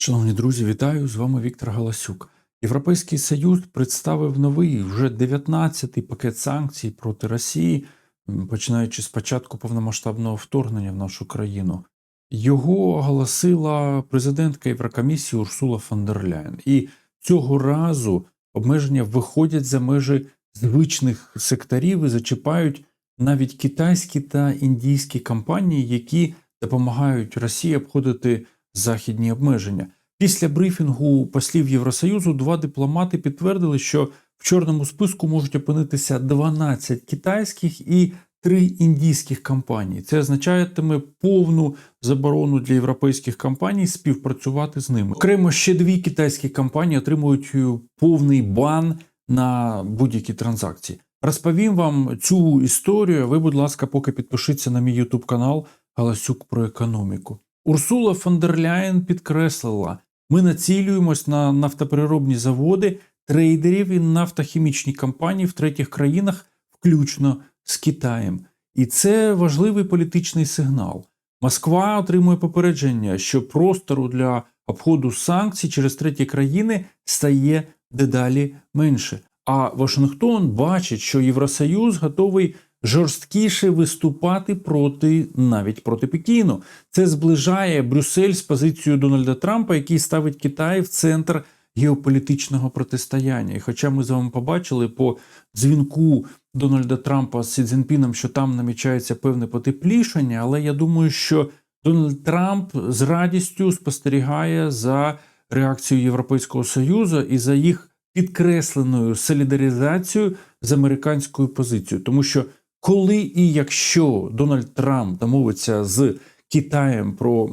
Шановні друзі, вітаю! З вами Віктор Галасюк. Європейський Союз представив новий вже 19-й пакет санкцій проти Росії, починаючи з початку повномасштабного вторгнення в нашу країну. Його оголосила президентка Єврокомісії Урсула фон дер Ляєн. І цього разу обмеження виходять за межі звичних секторів і зачіпають навіть китайські та індійські компанії, які допомагають Росії обходити західні обмеження. Після брифінгу послів Євросоюзу два дипломати підтвердили, що в чорному списку можуть опинитися 12 китайських і 3 індійських компаній. Це означатиме повну заборону для європейських компаній співпрацювати з ними. Окремо ще дві китайські компанії отримують е, повний бан на будь-які транзакції. Розповім вам цю історію. Ви, будь ласка, поки підпишіться на мій YouTube канал Галасюк про економіку. Урсула фон дер Ляєн підкреслила, ми націлюємось на нафтопереробні заводи, трейдерів і нафтохімічні компанії в третіх країнах, включно з Китаєм. І це важливий політичний сигнал. Москва отримує попередження, що простору для обходу санкцій через треті країни стає дедалі менше. А Вашингтон бачить, що Євросоюз готовий жорсткіше виступати проти навіть проти Пекіну. Це зближає Брюссель з позицією Дональда Трампа, який ставить Китай в центр геополітичного протистояння. І хоча ми з вами побачили по дзвінку Дональда Трампа з Сі Цзіньпіном, що там намічається певне потеплішання, але я думаю, що Дональд Трамп з радістю спостерігає за реакцією Європейського Союзу і за їх підкресленою солідаризацією з американською позицією, тому що коли і якщо Дональд Трамп домовиться з Китаєм про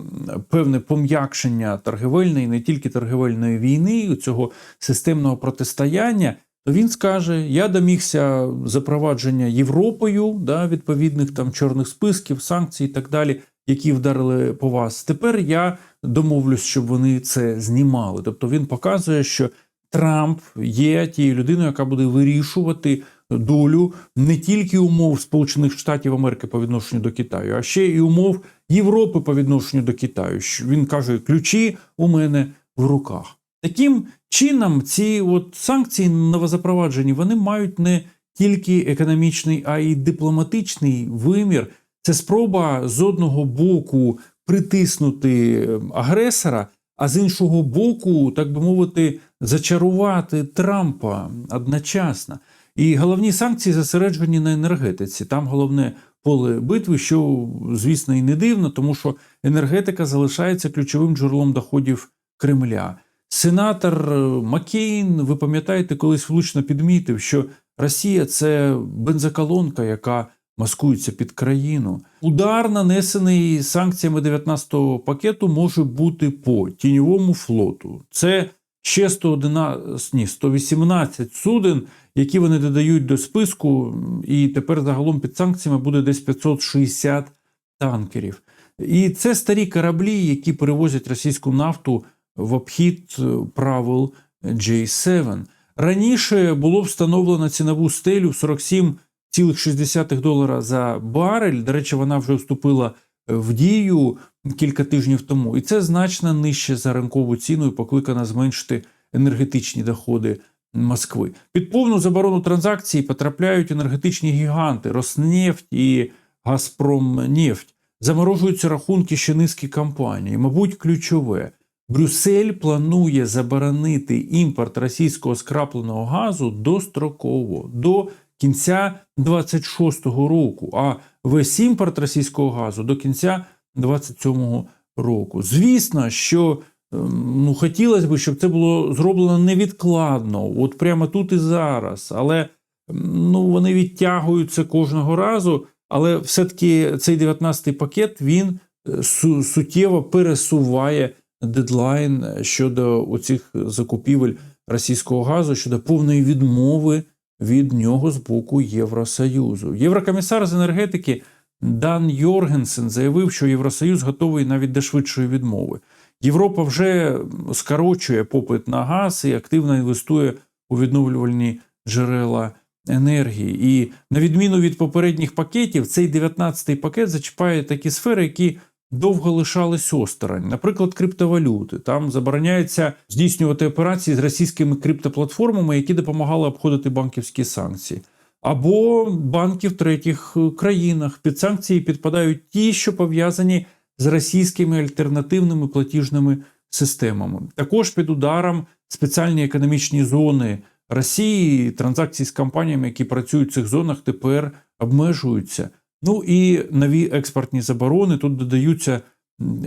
певне пом'якшення торгівельної, не тільки торгівельної війни, цього системного протистояння, то він скаже: Я домігся запровадження Європою да, відповідних там чорних списків, санкцій і так далі, які вдарили по вас. Тепер я домовлюсь, щоб вони це знімали. Тобто він показує, що Трамп є тією людиною, яка буде вирішувати долю не тільки умов Сполучених Штатів Америки по відношенню до Китаю, а ще й умов Європи по відношенню до Китаю. Він каже: ключі у мене в руках. Таким чином, ці от санкції новозапроваджені вони мають не тільки економічний, а й дипломатичний вимір. Це спроба з одного боку притиснути агресора, а з іншого боку, так би мовити, зачарувати Трампа одночасно. І головні санкції зосереджені на енергетиці. Там головне поле битви, що, звісно, і не дивно, тому що енергетика залишається ключовим джерелом доходів Кремля. Сенатор Маккейн, ви пам'ятаєте, колись влучно підмітив, що Росія це бензоколонка, яка маскується під країну. Удар, нанесений санкціями 19-го пакету, може бути по тіньовому флоту. Це ще 111, ні, 118 суден, які вони додають до списку, і тепер загалом під санкціями буде десь 560 танкерів. І це старі кораблі, які перевозять російську нафту в обхід правил J7. Раніше було встановлено цінову стелю 47,6 долара за барель. До речі, вона вже вступила в дію кілька тижнів тому, і це значно нижче за ринкову ціну і покликана зменшити енергетичні доходи Москви. Під повну заборону транзакцій потрапляють енергетичні гіганти Роснефть і Газпромнефть. Заморожуються рахунки ще низки компаній. Мабуть, ключове. Брюссель планує заборонити імпорт російського скрапленого газу достроково до кінця 26-го року, а весь імпорт російського газу до кінця 27-го року. Звісно, що ну, хотілося б, щоб це було зроблено невідкладно, от прямо тут і зараз. Але ну, вони відтягуються кожного разу. Але все-таки цей 19-й пакет він су- суттєво пересуває дедлайн щодо оцих закупівель російського газу щодо повної відмови від нього з боку Євросоюзу. Єврокомісар з енергетики Дан Йоргенсен заявив, що Євросоюз готовий навіть до швидшої відмови. Європа вже скорочує попит на газ і активно інвестує у відновлювальні джерела енергії. І на відміну від попередніх пакетів, цей 19-й пакет зачіпає такі сфери, які довго лишались осторонь. Наприклад, криптовалюти. Там забороняється здійснювати операції з російськими криптоплатформами, які допомагали обходити банківські санкції. Або банки в третіх е, країнах. Під санкції підпадають ті, що пов'язані з російськими альтернативними платіжними системами. Також під ударом спеціальні економічні зони Росії, транзакції з компаніями, які працюють в цих зонах, тепер обмежуються. Ну і нові експортні заборони. Тут додаються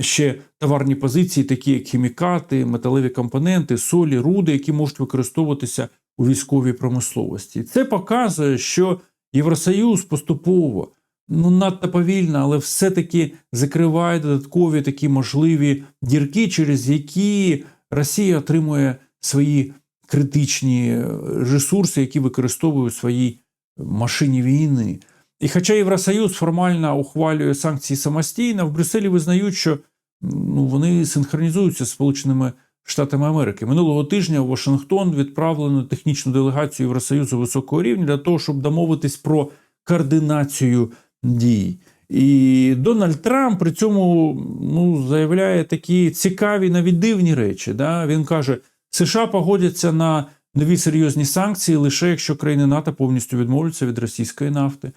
ще товарні позиції, такі як хімікати, металеві компоненти, солі, руди, які можуть використовуватися у військовій промисловості. Це показує, що Євросоюз поступово, ну надто повільно, але все-таки закриває додаткові такі можливі дірки, через які Росія отримує свої критичні ресурси, які використовує у своїй машині війни. І хоча Євросоюз формально ухвалює санкції самостійно, в Брюсселі визнають, що ну, вони синхронізуються з Сполученими Штатами Америки. Минулого тижня в Вашингтон відправлено технічну делегацію Євросоюзу високого рівня для того, щоб домовитись про координацію дій. І Дональд Трамп при цьому ну, заявляє такі цікаві, навіть дивні речі. Да? Він каже, США погодяться на нові серйозні санкції лише якщо країни НАТО повністю відмовляться від російської нафти.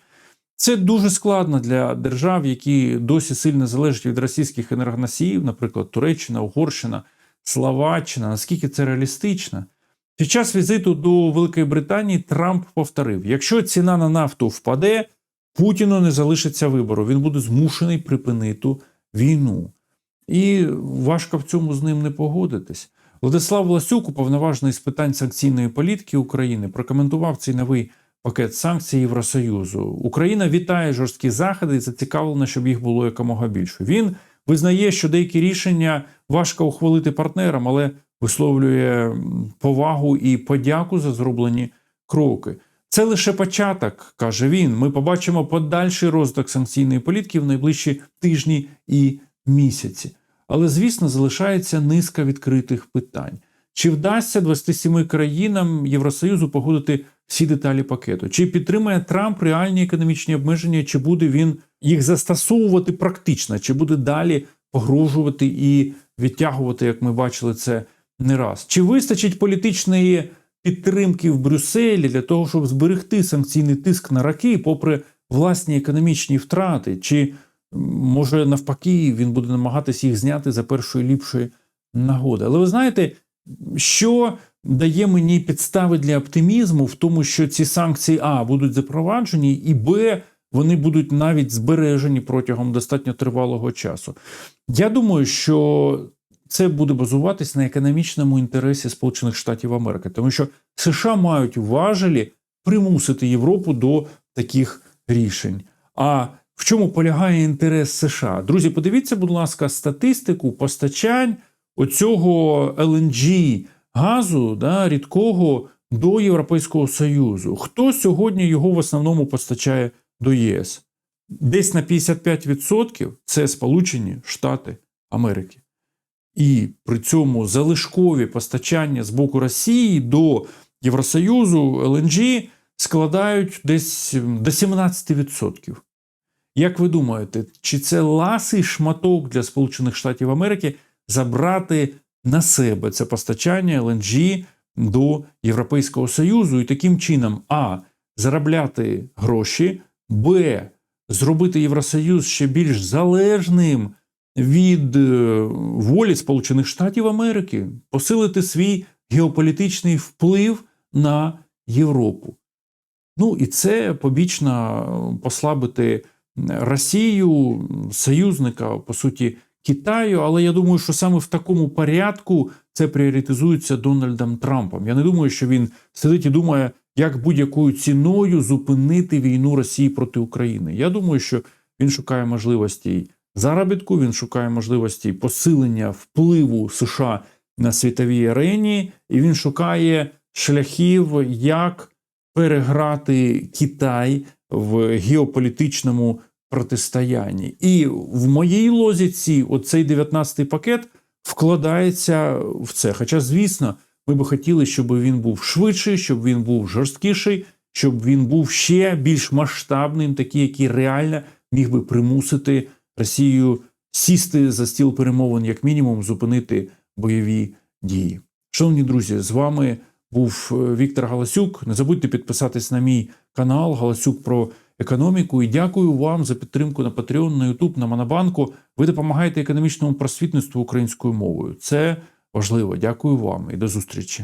Це дуже складно для держав, які досі сильно залежать від російських енергоносіїв, наприклад, Туреччина, Угорщина, Словаччина. Наскільки це реалістично? Під час візиту до Великої Британії Трамп повторив: якщо ціна на нафту впаде, Путіну не залишиться вибору. Він буде змушений припинити війну. І важко в цьому з ним не погодитись. Владислав Власюк, уповноважений з питань санкційної політики України, прокоментував цей новий пакет санкцій Євросоюзу. Україна вітає жорсткі заходи і зацікавлена, щоб їх було якомога більше. Він визнає, що деякі рішення важко ухвалити партнерам, але висловлює повагу і подяку за зроблені кроки. Це лише початок, каже він. Ми побачимо подальший розвиток санкційної політики в найближчі тижні і місяці. Але, звісно, залишається низка відкритих питань. Чи вдасться 27 країнам Євросоюзу погодити всі деталі пакету? Чи підтримає Трамп реальні економічні обмеження, чи буде він їх застосовувати практично, чи буде далі погрожувати і відтягувати, як ми бачили це не раз? Чи вистачить політичної підтримки в Брюсселі для того, щоб зберегти санкційний тиск на раки, попри власні економічні втрати? Чи може навпаки він буде намагатися їх зняти за першої ліпшої нагоди? Але ви знаєте, що дає мені підстави для оптимізму в тому, що ці санкції А будуть запроваджені, і Б. Вони будуть навіть збережені протягом достатньо тривалого часу. Я думаю, що це буде базуватись на економічному інтересі Сполучених Штатів Америки, тому що США мають важелі примусити Європу до таких рішень. А в чому полягає інтерес США? Друзі, подивіться, будь ласка, статистику постачань оцього LNG газу да, рідкого до Європейського Союзу. Хто сьогодні його в основному постачає до ЄС? Десь на 55% це Сполучені Штати Америки. І при цьому залишкові постачання з боку Росії до Євросоюзу ЛНЖ складають десь до 17%. Як ви думаєте, чи це ласий шматок для Сполучених Штатів Америки забрати на себе це постачання ЛНЖ до Європейського Союзу і таким чином А. Заробляти гроші, Б. Зробити Євросоюз ще більш залежним від е, волі Сполучених Штатів Америки, посилити свій геополітичний вплив на Європу. Ну і це побічно послабити Росію, союзника, по суті, Китаю. Але я думаю, що саме в такому порядку це пріоритизується Дональдом Трампом. Я не думаю, що він сидить і думає, як будь-якою ціною зупинити війну Росії проти України. Я думаю, що він шукає можливостей заробітку, він шукає можливості посилення впливу США на світовій арені, і він шукає шляхів, як переграти Китай в геополітичному протистоянні. І в моїй лозіці оцей 19-й пакет вкладається в це. Хоча, звісно, ми би хотіли, щоб він був швидший, щоб він був жорсткіший, щоб він був ще більш масштабним, такий, який реально міг би примусити Росію сісти за стіл перемовин, як мінімум, зупинити бойові дії. Шановні друзі, з вами був е, Віктор Галасюк. Не забудьте підписатись на мій канал Галасюк про економіку. І дякую вам за підтримку на Patreon, на YouTube, на Монобанку. Ви допомагаєте економічному просвітництву українською мовою. Це важливо. Дякую вам і до зустрічі.